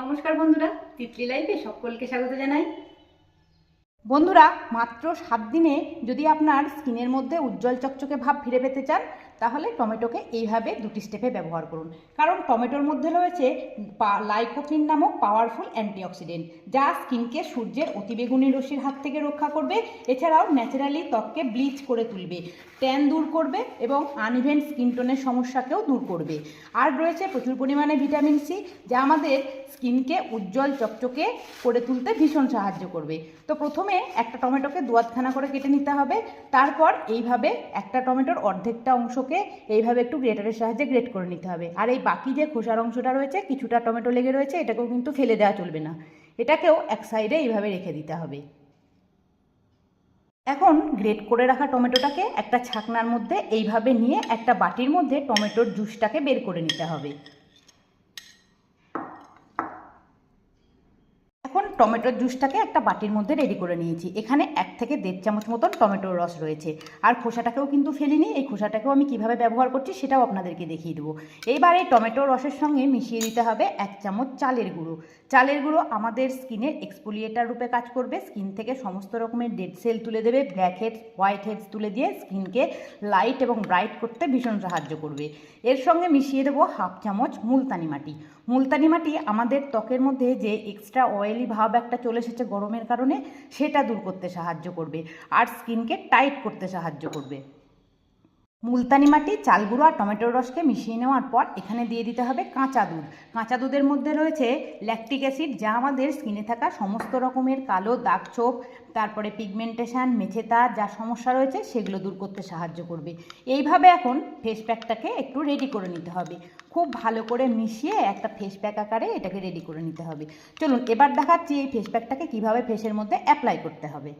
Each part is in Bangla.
নমস্কার বন্ধুরা, তিতলি লাইফে সকলকে স্বাগত জানাই। বন্ধুরা, মাত্র সাত দিনে যদি আপনার স্কিনের মধ্যে উজ্জ্বল চকচকে ভাব ফিরে পেতে চান তাহলে টমেটোকে এইভাবে দুটি স্টেপে ব্যবহার করুন। কারণ টমেটোর মধ্যে রয়েছে লাইকোপিন নামক পাওয়ারফুল অ্যান্টিঅক্সিডেন্ট যা স্কিনকে সূর্যের অতিবেগুনি রশ্মির হাত থেকে রক্ষা করবে, এছাড়াও ন্যাচারালি ত্বককে ব্লিচ করে তুলবে, ট্যান দূর করবে এবং আনইভেন্ট স্কিন টোনের সমস্যাকেও দূর করবে। আর রয়েছে প্রচুর পরিমাণে ভিটামিন সি, যা আমাদের স্কিনকে উজ্জ্বল চকচকে করে তুলতে ভীষণ সাহায্য করবে। তো প্রথমে একটা টমেটোকে দুয়াতখানা করে কেটে নিতে হবে, তারপর এইভাবে একটা টমেটোর অর্ধেকটা অংশকে এইভাবে একটু গ্রেটারের সাহায্যে গ্রেট করে নিতে হবে। আর এই বাকি যে খোসার অংশটা রয়েছে, কিছুটা টমেটো লেগে রয়েছে, এটাকেও কিন্তু ফেলে দেওয়া চলবে না। এটাকেও এক সাইডে এইভাবে রেখে দিতে হবে। এখন গ্রেট করে রাখা টমেটোটাকে একটা ছাকনার মধ্যে এইভাবে নিয়ে একটা বাটির মধ্যে টমেটোর জুসটাকে বের করে নিতে হবে এখন টমেটোর জুসটাকে একটা বাটির মধ্যে রেডি করে নিয়েছি। এখানে এক থেকে দেড় চামচ মতন টমেটোর রস রয়েছে। আর খোসাটাকেও কিন্তু ফেলিনি। এই খোসাটাকেও আমি কীভাবে ব্যবহার করছি সেটাও আপনাদেরকে দেখিয়ে দেবো। এইবার এই টমেটোর রসের সঙ্গে মিশিয়ে দিতে হবে এক চামচ চালের গুঁড়ো। চালের গুঁড়ো আমাদের স্কিনের এক্সপোলিয়েটার রূপে কাজ করবে। স্কিন থেকে সমস্ত রকমের ডেড সেল তুলে দেবে ব্ল্যাক হেডস হোয়াইট হেডস তুলে দিয়ে স্কিনকে লাইট এবং ব্রাইট করতে ভীষণ সাহায্য করবে। এর সঙ্গে মিশিয়ে দেবো হাফ চামচ মুলতানি মাটি। মুলতানি মাটি আমাদের ত্বকের মধ্যে যে এক্সট্রা অয়েলি ভাব একটা চলে এসেছে গরমের কারণে, সেটা দূর করতে সাহায্য করবে। আর স্কিনকে টাইট করতে সাহায্য করবে। মুলতানি মাটি চাল গুঁড়ো আর টমেটোর রসকে মিশিয়ে নেওয়ার পর এখানে দিয়ে দিতে হবে কাঁচা দুধ। কাঁচা দুধের মধ্যে রয়েছে ল্যাকটিক অ্যাসিড যা আমাদের স্কিনে থাকা সমস্ত রকমের কালো দাগ ছোপ, তারপরে পিগমেন্টেশন মেছেতা যা সমস্যা রয়েছে সেগুলো দূর করতে সাহায্য করবে। এইভাবে এখন ফেস প্যাকটাকে একটু রেডি করে নিতে হবে। খুব ভালো করে মিশিয়ে একটা ফেস প্যাক আকারে এটাকে রেডি করে নিতে হবে। চলুন, এবার দেখাচ্ছি এই ফেস প্যাকটাকে কীভাবে ফেসের মধ্যে অ্যাপ্লাই করতে হবে।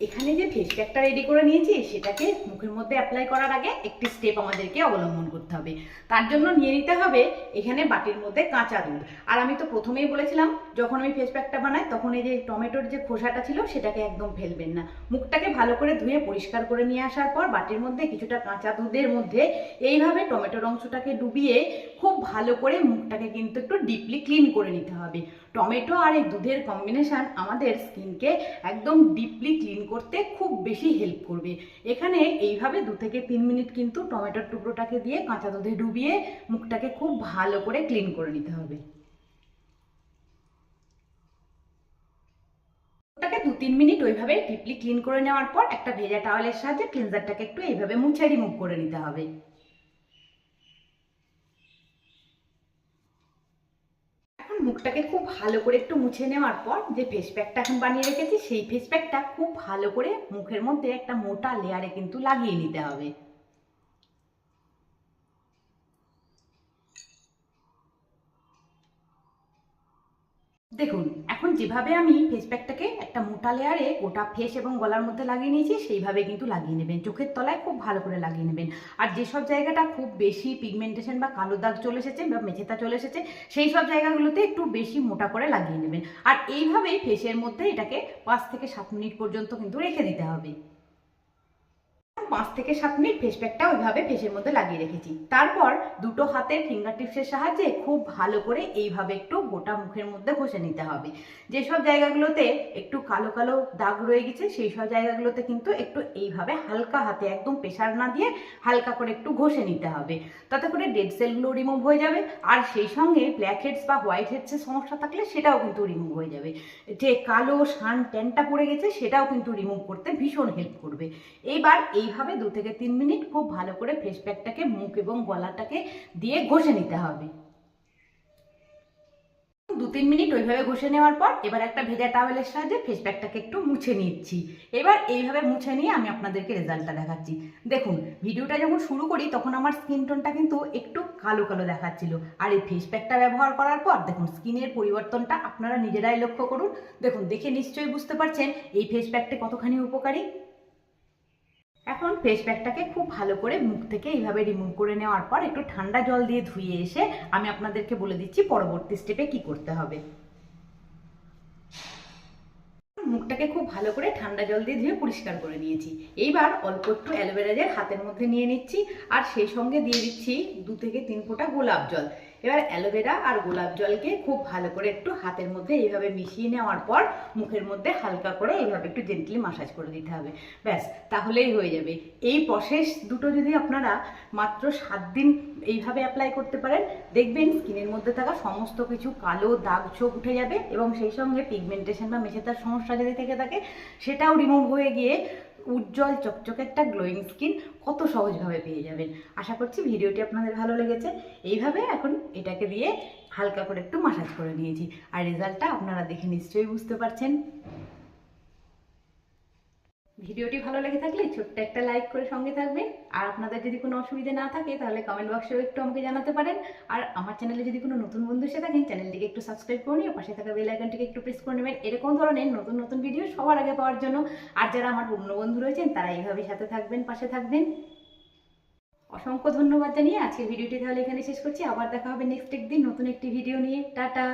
এখানে যে ফেস প্যাকটা রেডি করে নিয়েছি, সেটাকে মুখের মধ্যে অ্যাপ্লাই করার আগে একটি স্টেপ আমাদেরকে অবলম্বন করতে হবে। তার জন্য নিয়ে নিতে হবে এখানে বাটির মধ্যে কাঁচা দুধ। আর আমি তো প্রথমেই বলেছিলাম, যখন আমি ফেস প্যাকটা বানাই, তখন এই যে টমেটোর যে খোসাটা ছিল, সেটাকে একদম ফেলবেন না। মুখটাকে ভালো করে ধুয়ে পরিষ্কার করে নিয়ে আসার পর বাটির মধ্যে কিছুটা কাঁচা দুধের মধ্যে এইভাবে টমেটোর অংশটাকে ডুবিয়ে খুব ভালো করে মুখটাকে কিন্তু একটু ডিপলি ক্লিন করে নিতে হবে। টমেটো আর এই দুধের কম্বিনেশান আমাদের স্কিনকে একদম ডিপলি ক্লিন করতে খুব বেশি হেল্প করবে। এখানে এইভাবে দু থেকে তিন মিনিট কিন্তু টমেটোর টুকরোটাকে দিয়ে কাঁচা দুধে ডুবিয়ে মুখটাকে খুব ভালো করে ক্লিন করে নিতে হবে। দু তিন মিনিট ওইভাবে টিপলি ক্লিন করে নেওয়ার পর একটা ভেজা টাওয়ালের সাহায্যে ক্লিনজারটাকে একটু এইভাবে মুছে রিমুভ করে নিতে হবে এখন মুখটাকে খুব ভালো করে একটু মুছে নেওয়ার পর যে ফেস প্যাকটা এখন বানিয়ে রেখেছি, সেই ফেস প্যাকটা খুব ভালো করে মুখের মধ্যে একটা মোটা লেয়ারে কিন্তু লাগিয়ে নিতে হবে। দেখুন, এখন যেভাবে আমি ফেস প্যাকটাকে একটা মোটা লেয়ারে গোটা ফেস এবং গলার মধ্যে লাগিয়ে নিয়েছি, সেইভাবে কিন্তু লাগিয়ে নেবেন। চোখের তলায় খুব ভালো করে লাগিয়ে নেবেন। আর যেসব জায়গাটা খুব বেশি পিগমেন্টেশন বা কালো দাগ চলে এসেছে বা মেঝেতা চলে এসেছে, সেই সব জায়গাগুলোতে একটু বেশি মোটা করে লাগিয়ে নেবেন। আর এইভাবেই ফেসের মধ্যে এটাকে পাঁচ থেকে সাত মিনিট পর্যন্ত কিন্তু রেখে দিতে হবে। পাঁচ থেকে সাত মিনিট ফেস প্যাকটা ওইভাবে ফেসের মধ্যে লাগিয়ে রেখেছি। তারপর দুটো হাতের ফিঙ্গার টিপসের সাহায্যে খুব ভালো করে এইভাবে একটু গোটা মুখের মধ্যে ঘষে নিতে হবে। যেসব জায়গাগুলোতে একটু কালো কালো দাগ রয়ে গেছে, সেই সব জায়গাগুলোতে কিন্তু একটু এইভাবে হালকা হাতে একদম প্রেশার না দিয়ে হালকা করে একটু ঘষে নিতে হবে। তাতে করে ডেড সেলগুলো রিমুভ হয়ে যাবে। আর সেই সঙ্গে ব্ল্যাক হেডস বা হোয়াইট হেডসের সমস্যা থাকলে সেটাও কিন্তু রিমুভ হয়ে যাবে। যে কালো সান ট্যানটা পড়ে গেছে, সেটাও কিন্তু রিমুভ করতে ভীষণ হেল্প করবে। এইবার এইভাবে দু থেকে তিন মিনিট খুব ভালো করে ফেস প্যাকটাকে মুখ এবং গলাটাকে দিয়ে ঘষে নিতে হবে। দু তিন মিনিট ওইভাবে ঘষে নেওয়ার পর, এবার একটা ভেজা টাওয়েলের সাহায্যে ফেস প্যাকটাকে একটু মুছে নিচ্ছি। এবার এইভাবে মুছে নিয়ে আমি আপনাদেরকে রেজাল্টটা দেখাচ্ছি। দেখুন, ভিডিওটা যখন শুরু করি, তখন আমার স্কিন টোনটা কিন্তু একটু কালো কালো দেখাচ্ছিল। আর এই ফেস প্যাকটা ব্যবহার করার পর, দেখুন স্কিনের পরিবর্তনটা আপনারা নিজেরাই লক্ষ্য করুন। দেখুন, দেখে নিশ্চয়ই বুঝতে পারছেন, এই ফেস প্যাকটা কতখানি উপকারী। এখন ফেস প্যাকটাকে খুব ভালো করে মুখ থেকে এইভাবে রিমুভ করে নেওয়ার পর একটু ঠান্ডা জল দিয়ে ধুয়ে এসে আমি আপনাদেরকে বলে দিচ্ছি পরবর্তী স্টেপে কি করতে হবে। মুখটাকে খুব ভালো করে ঠান্ডা জল দিয়ে ধুয়ে পরিষ্কার করে নিয়েছি। এইবার অল্প একটু অ্যালোভেরা জেল হাতের মধ্যে নিয়ে নিচ্ছি আর সেই সঙ্গে দিয়ে দিচ্ছি দু থেকে তিন ফোঁটা গোলাপ জল। এবার অ্যালোভেরা আর গোলাপ জলকে খুব ভালো করে একটু হাতের মধ্যে এইভাবে মিশিয়ে নেওয়ার পর মুখের মধ্যে হালকা করে এইভাবে একটু জেন্টলি মাসাজ করে দিতে হবে। ব্যাস, তাহলেই হয়ে যাবে। এই প্রসেস দুটো যদি আপনারা মাত্র সাত দিন এইভাবে অ্যাপ্লাই করতে পারেন, দেখবেন স্কিনের মধ্যে থাকা সমস্ত কিছু কালো দাগ ছোপ উঠে যাবে এবং সেই সঙ্গে পিগমেন্টেশন বা মেছেতার সমস্যা যদি থেকে থাকে, সেটাও রিমুভ হয়ে গিয়ে উজ্জ্বল চকচকে একটা গ্লোয়িং স্কিন কত সহজভাবে পেয়ে যাবেন। আশা করছি ভিডিওটি আপনাদের ভালো লেগেছে। এইভাবে এখন এটাকে দিয়ে হালকা করে একটু মাসাজ করে নিয়েছি। আর রেজাল্টটা আপনারা দেখে নিশ্চয়ই বুঝতে পারছেন। ভিডিওটি ভালো লেগে থাকলে ছোট্ট একটা লাইক করে সঙ্গে থাকবেন। আর আপনাদের যদি কোনো অসুবিধা না থাকে, তাহলে কমেন্ট বক্সেও একটু আমাকে জানাতে পারেন। আর আমার চ্যানেলে যদি কোনো নতুন বন্ধু এসে থাকেন চ্যানেলটিকে একটু সাবস্ক্রাইব করে নিয়ে পাশে থাকা বেল আইকনটিকে একটু প্রেস করে নেবেন। এরকম ধরনের নতুন নতুন ভিডিও সবার আগে পাওয়ার জন্য। আর যারা আমার অন্য বন্ধু রয়েছেন, তারা এইভাবেই সাথে থাকবেন, পাশে থাকবেন। অসংখ্য ধন্যবাদ জানিয়ে আজকের ভিডিওটি তাহলে এখানে শেষ করছি। আবার দেখা হবে নেক্সট একদিন নতুন একটি ভিডিও নিয়ে। টাটা!